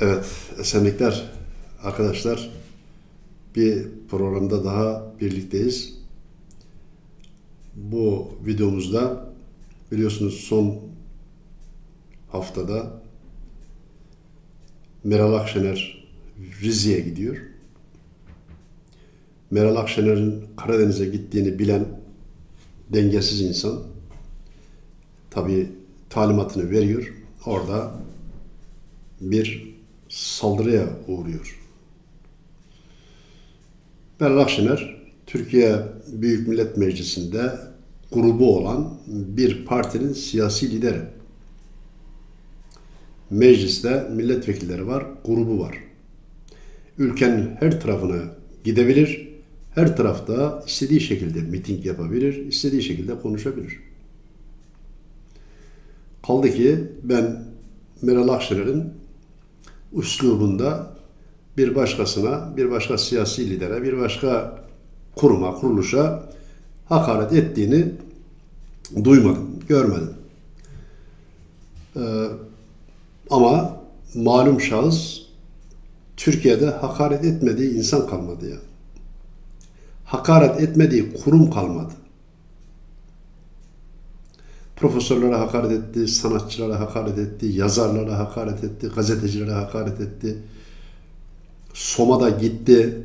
Evet, esenlikler arkadaşlar. Bir programda daha birlikteyiz. Bu videomuzda biliyorsunuz son haftada Meral Akşener Rize'ye gidiyor. Meral Akşener'in Karadeniz'e gittiğini bilen dengesiz insan tabi talimatını veriyor. Orada bir saldırıya uğruyor. Meral Akşener, Türkiye Büyük Millet Meclisi'nde grubu olan bir partinin siyasi lideri. Mecliste milletvekilleri var, grubu var. Ülkenin her tarafına gidebilir, her tarafta istediği şekilde miting yapabilir, istediği şekilde konuşabilir. Kaldı ki ben Meral Akşener'in üslubunda bir başkasına, bir başka siyasi lidere, bir başka kuruma, kuruluşa hakaret ettiğini duymadım, görmedim. Ee, ama malum şahıs Türkiye'de hakaret etmediği insan kalmadı ya. Hakaret etmediği kurum kalmadı. Profesörlere hakaret etti, sanatçılara hakaret etti, yazarlara hakaret etti, gazetecilere hakaret etti. Soma'da gitti,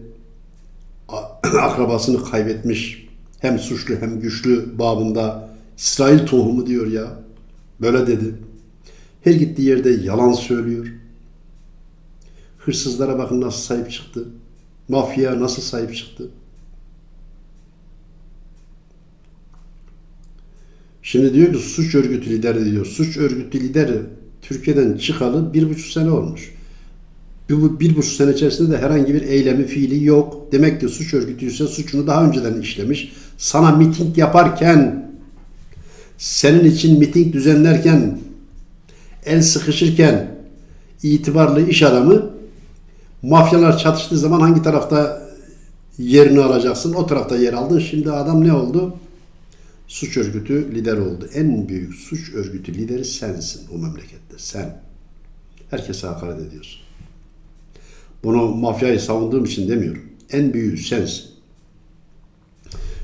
akrabasını kaybetmiş, hem suçlu hem güçlü babında İsrail tohumu diyor ya. Böyle dedi. Her gittiği yerde yalan söylüyor. Hırsızlara bakın nasıl sahip çıktı. Mafyaya nasıl sahip çıktı. Şimdi diyor ki suç örgütü lideri diyor. Suç örgütü lideri Türkiye'den çıkalı bir buçuk sene olmuş. Bu- bir buçuk sene içerisinde de herhangi bir eylemi, fiili yok. Demek ki suç örgütüyse suçunu daha önceden işlemiş. Sana miting yaparken, senin için miting düzenlerken, el sıkışırken itibarlı iş adamı mafyalar çatıştığı zaman hangi tarafta yerini alacaksın? O tarafta yer aldın. Şimdi adam ne oldu? Suç örgütü lideri oldu. En büyük suç örgütü lideri sensin o memlekette. Sen. Herkese hakaret ediyorsun. Bunu mafyayı savunduğum için demiyorum. En büyüğü sensin.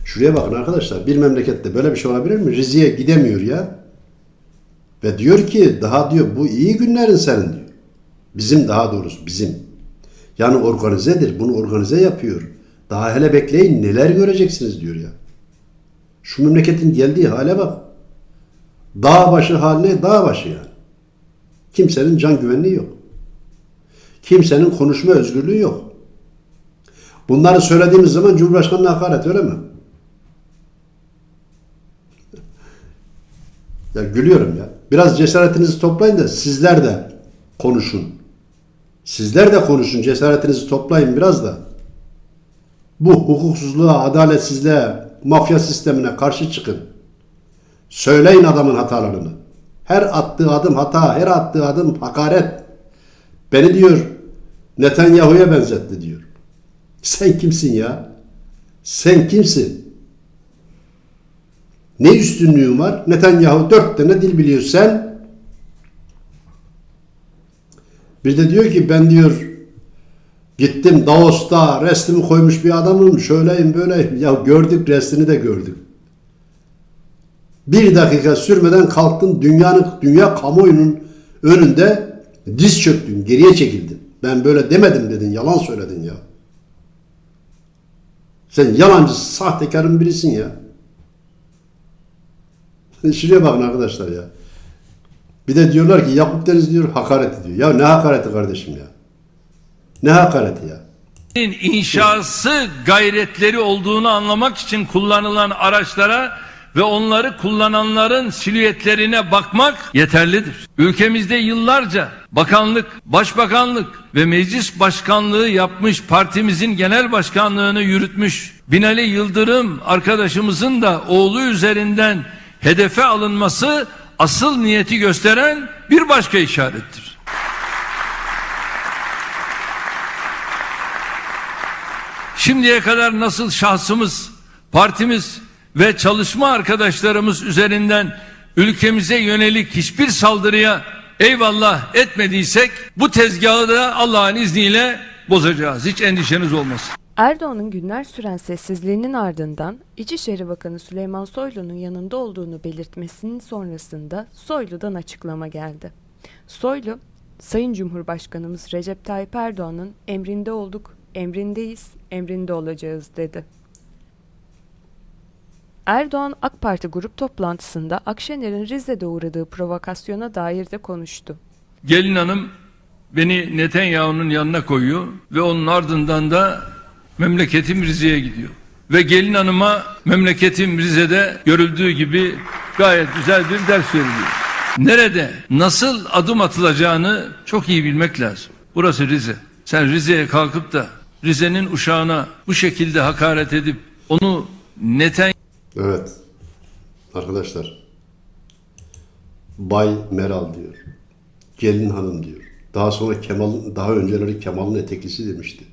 Şuraya bakın arkadaşlar. Bir memlekette böyle bir şey olabilir mi? Rize'ye gidemiyor ya. Ve diyor ki daha diyor bu iyi günlerin senin diyor. Bizim daha doğrusu bizim. Yani organizedir. Bunu organize yapıyor. Daha hele bekleyin neler göreceksiniz diyor ya. Şu memleketin geldiği hale bak. Dağ başı haline dağ başı yani. Kimsenin can güvenliği yok. Kimsenin konuşma özgürlüğü yok. Bunları söylediğimiz zaman Cumhurbaşkanı'na hakaret öyle mi? Ya gülüyorum ya. Biraz cesaretinizi toplayın da sizler de konuşun. Sizler de konuşun. Cesaretinizi toplayın biraz da. Bu hukuksuzluğa, adaletsizliğe, mafya sistemine karşı çıkın. Söyleyin adamın hatalarını. Her attığı adım hata, her attığı adım hakaret. Beni diyor Netanyahu'ya benzetti diyor. Sen kimsin ya? Sen kimsin? Ne üstünlüğün var? Netanyahu dört tane dil biliyor sen. Bir de diyor ki ben diyor Gittim Davos'ta resmimi koymuş bir adamım. Şöyleyim böyleyim. Ya gördük resmini de gördük. Bir dakika sürmeden kalktın dünyanın dünya kamuoyunun önünde diz çöktün, geriye çekildin. Ben böyle demedim dedin, yalan söyledin ya. Sen yalancı, sahtekarın birisin ya. Şuraya bakın arkadaşlar ya. Bir de diyorlar ki Yakup Deniz diyor hakaret ediyor. Ya ne hakareti kardeşim ya? Ne hakareti ya? inşası gayretleri olduğunu anlamak için kullanılan araçlara ve onları kullananların silüetlerine bakmak yeterlidir. Ülkemizde yıllarca bakanlık, başbakanlık ve meclis başkanlığı yapmış partimizin genel başkanlığını yürütmüş Binali Yıldırım arkadaşımızın da oğlu üzerinden hedefe alınması asıl niyeti gösteren bir başka işarettir. Şimdiye kadar nasıl şahsımız, partimiz ve çalışma arkadaşlarımız üzerinden ülkemize yönelik hiçbir saldırıya eyvallah etmediysek bu tezgahı da Allah'ın izniyle bozacağız. Hiç endişeniz olmasın. Erdoğan'ın günler süren sessizliğinin ardından İçişleri Bakanı Süleyman Soylu'nun yanında olduğunu belirtmesinin sonrasında Soylu'dan açıklama geldi. Soylu, Sayın Cumhurbaşkanımız Recep Tayyip Erdoğan'ın emrinde olduk, emrindeyiz, emrinde olacağız dedi. Erdoğan AK Parti grup toplantısında Akşener'in Rize'de uğradığı provokasyona dair de konuştu. Gelin hanım beni Netanyahu'nun yanına koyuyor ve onun ardından da memleketim Rize'ye gidiyor. Ve gelin hanıma memleketim Rize'de görüldüğü gibi gayet güzel bir ders veriliyor. Nerede, nasıl adım atılacağını çok iyi bilmek lazım. Burası Rize. Sen Rize'ye kalkıp da Rize'nin uşağına bu şekilde hakaret edip onu Netanyahu Evet. Arkadaşlar. Bay Meral diyor. Gelin hanım diyor. Daha sonra Kemal daha önceleri Kemal'in eteklisi demişti.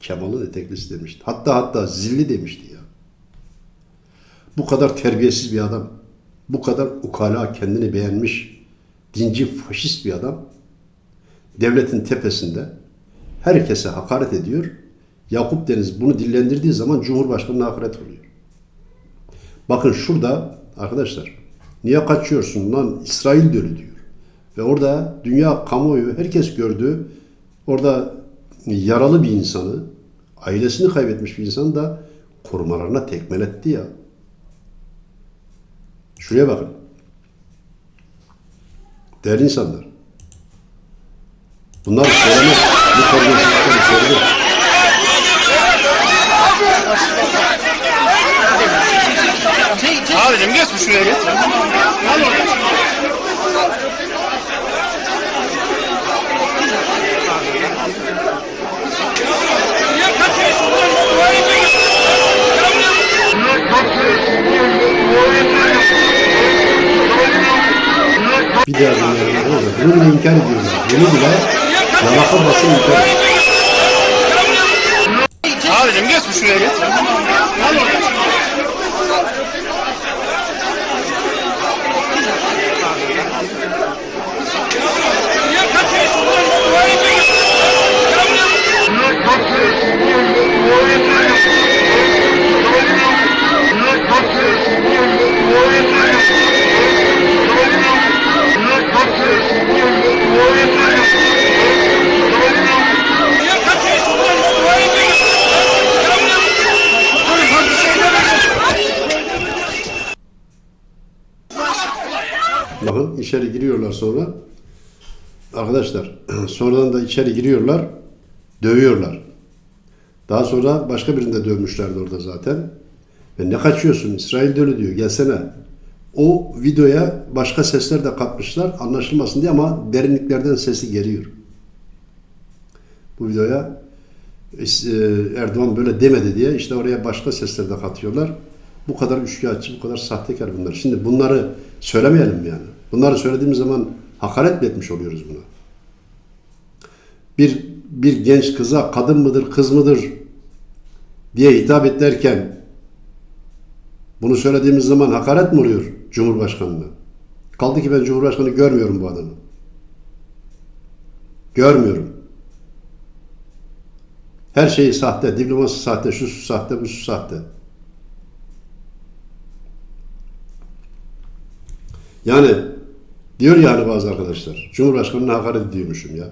Kemal'in eteklisi demişti. Hatta hatta zilli demişti ya. Bu kadar terbiyesiz bir adam. Bu kadar ukala kendini beğenmiş dinci faşist bir adam devletin tepesinde herkese hakaret ediyor. Yakup Deniz bunu dillendirdiği zaman Cumhurbaşkanı'na hakaret oluyor. Bakın şurada arkadaşlar niye kaçıyorsun lan İsrail dölü diyor. Ve orada dünya kamuoyu herkes gördü. Orada yaralı bir insanı, ailesini kaybetmiş bir insanı da korumalarına tekmeletti ya. Şuraya bakın. Değerli insanlar. Bunlar söylemez. Bu terbiyesizlikleri söylemez. Abicim geç bir şuraya geç. Al orada. Bir daha dinleyelim arkadaşlar. Bunu bile inkar ediyorlar. Bunu bile yalaka basın ediyor. Abicim geç şuraya geç. Al orada. İçeri giriyorlar sonra. Arkadaşlar sonradan da içeri giriyorlar. Dövüyorlar. Daha sonra başka birini de dövmüşlerdi orada zaten. Ve ne kaçıyorsun İsrail dölü diyor gelsene. O videoya başka sesler de katmışlar anlaşılmasın diye ama derinliklerden sesi geliyor. Bu videoya e, Erdoğan böyle demedi diye işte oraya başka sesler de katıyorlar. Bu kadar üçkağıtçı, bu kadar sahtekar bunlar. Şimdi bunları söylemeyelim mi yani? Bunları söylediğimiz zaman hakaret mi etmiş oluyoruz buna? Bir, bir genç kıza kadın mıdır, kız mıdır diye hitap ederken bunu söylediğimiz zaman hakaret mi oluyor Cumhurbaşkanı'na? Kaldı ki ben Cumhurbaşkanı görmüyorum bu adamı. Görmüyorum. Her şeyi sahte, diploması sahte, şu su sahte, bu su sahte. Yani diyor yani bazı arkadaşlar, Cumhurbaşkanı'na hakaret ediyormuşum ya.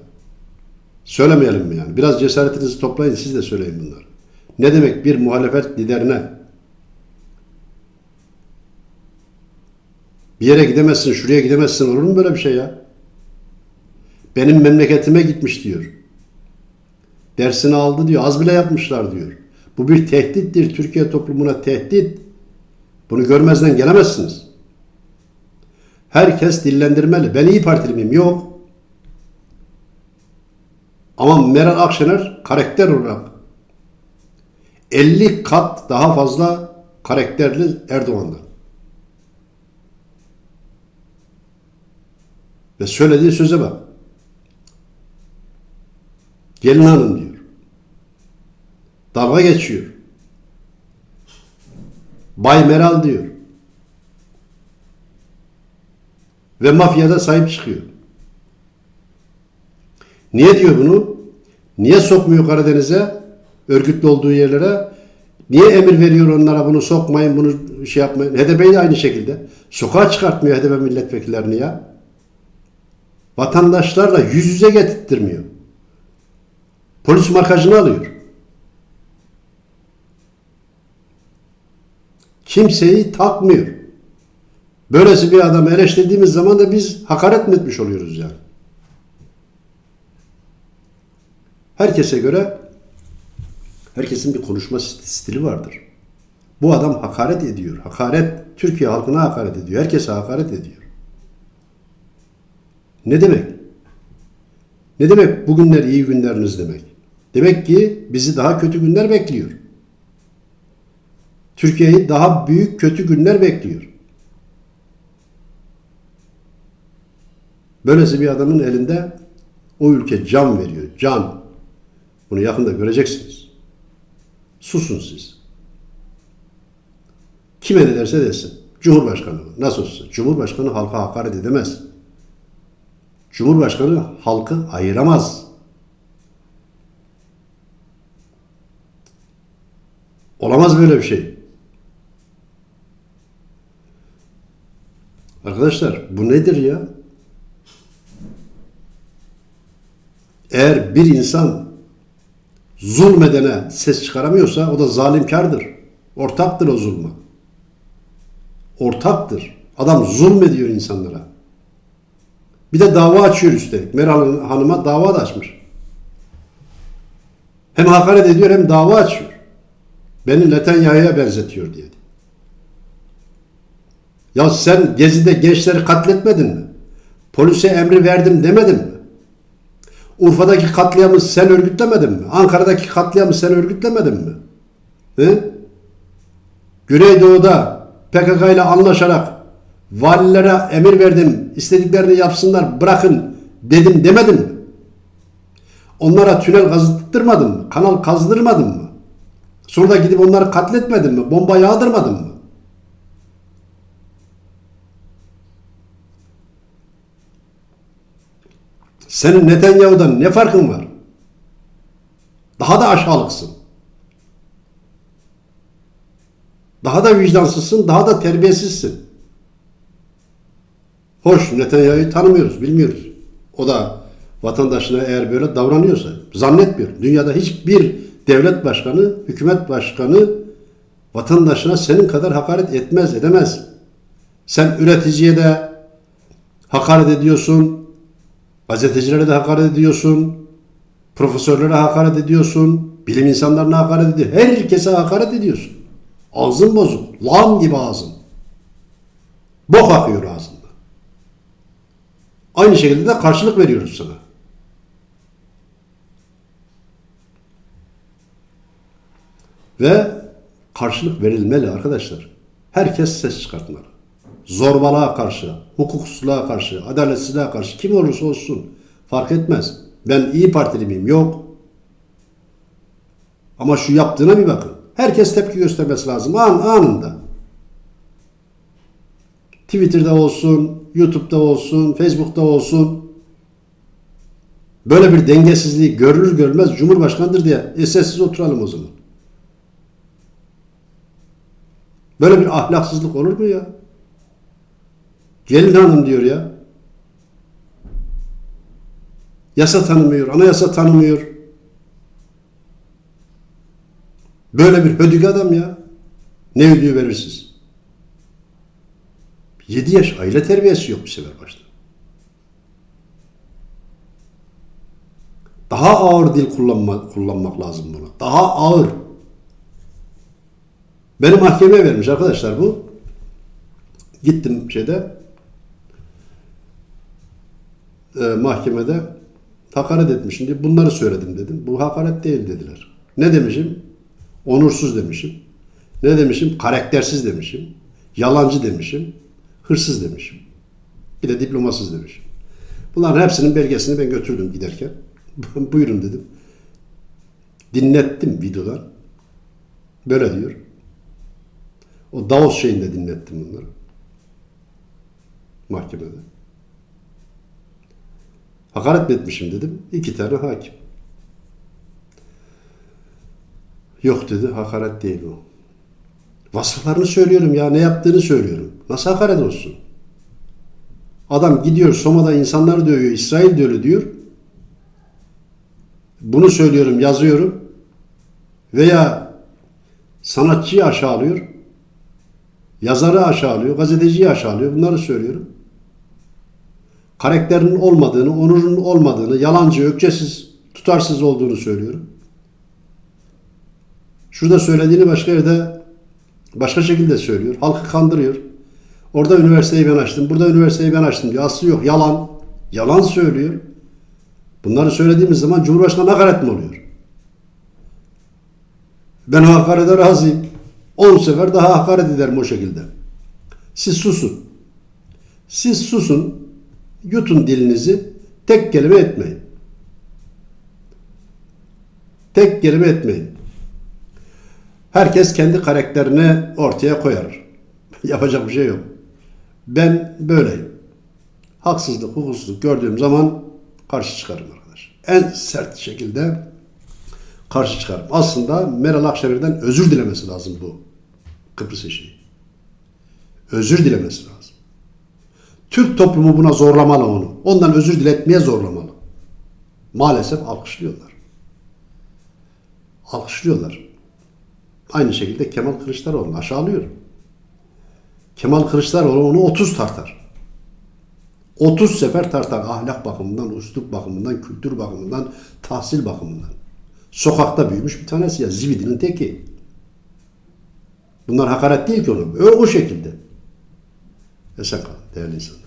Söylemeyelim mi yani? Biraz cesaretinizi toplayın, siz de söyleyin bunları. Ne demek bir muhalefet liderine bir yere gidemezsin, şuraya gidemezsin olur mu böyle bir şey ya? Benim memleketime gitmiş diyor. Dersini aldı diyor. Az bile yapmışlar diyor. Bu bir tehdittir. Türkiye toplumuna tehdit. Bunu görmezden gelemezsiniz. Herkes dillendirmeli. Ben iyi partili miyim? Yok. Ama Meral Akşener karakter olarak 50 kat daha fazla karakterli Erdoğan'dan. Ve söylediği söze bak. Gelin hanım diyor. Dalga geçiyor. Bay Meral diyor. Ve mafyada sahip çıkıyor. Niye diyor bunu? Niye sokmuyor Karadeniz'e? Örgütlü olduğu yerlere. Niye emir veriyor onlara bunu sokmayın, bunu şey yapmayın? HDP de aynı şekilde. Sokağa çıkartmıyor HDP milletvekillerini ya. Vatandaşlarla yüz yüze getirtmiyor. Polis markajını alıyor. Kimseyi takmıyor. Böylesi bir adamı eleştirdiğimiz zaman da biz hakaret mi etmiş oluyoruz yani? Herkese göre herkesin bir konuşma stili vardır. Bu adam hakaret ediyor. Hakaret Türkiye halkına hakaret ediyor. Herkese hakaret ediyor. Ne demek? Ne demek bugünler iyi günleriniz demek? Demek ki bizi daha kötü günler bekliyor. Türkiye'yi daha büyük kötü günler bekliyor. Böylesi bir adamın elinde o ülke can veriyor. Can. Bunu yakında göreceksiniz. Susun siz. Kime ne derse desin. Cumhurbaşkanı nasıl olsa. Cumhurbaşkanı halka hakaret edemez. Cumhurbaşkanı halkı ayıramaz. Olamaz böyle bir şey. Arkadaşlar bu nedir ya? Eğer bir insan zulmedene ses çıkaramıyorsa o da zalimkardır. Ortaktır o zulma. Ortaktır. Adam zulmediyor insanlara. Bir de dava açıyor üstelik. Meral Hanım'a dava da açmış. Hem hakaret ediyor hem dava açıyor. Beni Netanyahu'ya benzetiyor diye. Ya sen Gezi'de gençleri katletmedin mi? Polise emri verdim demedin mi? Urfa'daki katliamı sen örgütlemedin mi? Ankara'daki katliamı sen örgütlemedin mi? He? Güneydoğu'da PKK ile anlaşarak valilere emir verdim, istediklerini yapsınlar, bırakın dedim demedin mi? Onlara tünel kazıttırmadın mı? Kanal kazdırmadın mı? Sonra gidip onları katletmedin mi? Bomba yağdırmadın mı? Senin Netanyahu'dan ne farkın var? Daha da aşağılıksın. Daha da vicdansızsın, daha da terbiyesizsin. Hoş Netanyahu'yu tanımıyoruz, bilmiyoruz. O da vatandaşına eğer böyle davranıyorsa zannetmiyorum. Dünyada hiçbir devlet başkanı, hükümet başkanı vatandaşına senin kadar hakaret etmez, edemez. Sen üreticiye de hakaret ediyorsun, gazetecilere de hakaret ediyorsun, profesörlere hakaret ediyorsun, bilim insanlarına hakaret ediyorsun, herkese hakaret ediyorsun. Ağzın bozuk, lan gibi ağzın. Bok akıyor ağzında. Aynı şekilde de karşılık veriyoruz sana. Ve karşılık verilmeli arkadaşlar. Herkes ses çıkartmalı. Zorbalığa karşı, hukuksuzluğa karşı, adaletsizliğe karşı kim olursa olsun fark etmez. Ben iyi partili miyim? Yok. Ama şu yaptığına bir bakın. Herkes tepki göstermesi lazım an, anında. Twitter'da olsun, YouTube'da olsun, Facebook'ta olsun. Böyle bir dengesizliği görülür görmez Cumhurbaşkanıdır diye e, sessiz oturalım o zaman. Böyle bir ahlaksızlık olur mu ya? Gelin hanım diyor ya. Yasa tanımıyor, anayasa tanımıyor. Böyle bir hödük adam ya. Ne ödüğü verirsiniz? 7 yaş aile terbiyesi yok bir sefer başta. Daha ağır dil kullanma, kullanmak lazım buna. Daha ağır. Beni mahkemeye vermiş arkadaşlar bu. Gittim şeyde e, mahkemede hakaret etmişim diye bunları söyledim dedim. Bu hakaret değil dediler. Ne demişim? Onursuz demişim. Ne demişim? Karaktersiz demişim. Yalancı demişim. Hırsız demişim. Bir de diplomasız demişim. Bunların hepsinin belgesini ben götürdüm giderken. Buyurun dedim. Dinlettim videodan. Böyle diyor. O Davos şeyinde dinlettim bunları. Mahkemede. Hakaret mi etmişim dedim. İki tane hakim. Yok dedi hakaret değil o. Vasıflarını söylüyorum ya ne yaptığını söylüyorum. Nasıl hakaret olsun? Adam gidiyor Soma'da insanları dövüyor, İsrail dölü diyor. Bunu söylüyorum, yazıyorum. Veya sanatçıyı aşağılıyor. Yazarı aşağılıyor, gazeteciyi aşağılıyor. Bunları söylüyorum. Karakterinin olmadığını, onurunun olmadığını, yalancı, ökçesiz, tutarsız olduğunu söylüyorum. Şurada söylediğini başka yerde başka şekilde söylüyor. Halkı kandırıyor. Orada üniversiteyi ben açtım, burada üniversiteyi ben açtım diyor. Aslı yok, yalan. Yalan söylüyor. Bunları söylediğimiz zaman Cumhurbaşkanı hakaret mi oluyor? Ben hakarete razıyım. 10 sefer daha hakaret ederim o şekilde. Siz susun. Siz susun. Yutun dilinizi. Tek kelime etmeyin. Tek kelime etmeyin. Herkes kendi karakterini ortaya koyar. Yapacak bir şey yok. Ben böyleyim. Haksızlık, hukuksuzluk gördüğüm zaman karşı çıkarım arkadaş. En sert şekilde karşı çıkarım. Aslında Meral Akşener'den özür dilemesi lazım bu Kıbrıs eşeği. Özür dilemesi lazım. Türk toplumu buna zorlamalı onu. Ondan özür diletmeye zorlamalı. Maalesef alkışlıyorlar. Alkışlıyorlar. Aynı şekilde Kemal Kılıçdaroğlu'nu aşağılıyorum. Kemal Kılıçdaroğlu onu 30 tartar. 30 sefer tartar ahlak bakımından, üslup bakımından, kültür bakımından, tahsil bakımından. Sokakta büyümüş bir tanesi ya zibidinin teki. Bunlar hakaret değil ki ona. Öyle o şekilde. Esen kalın değerli insanlar.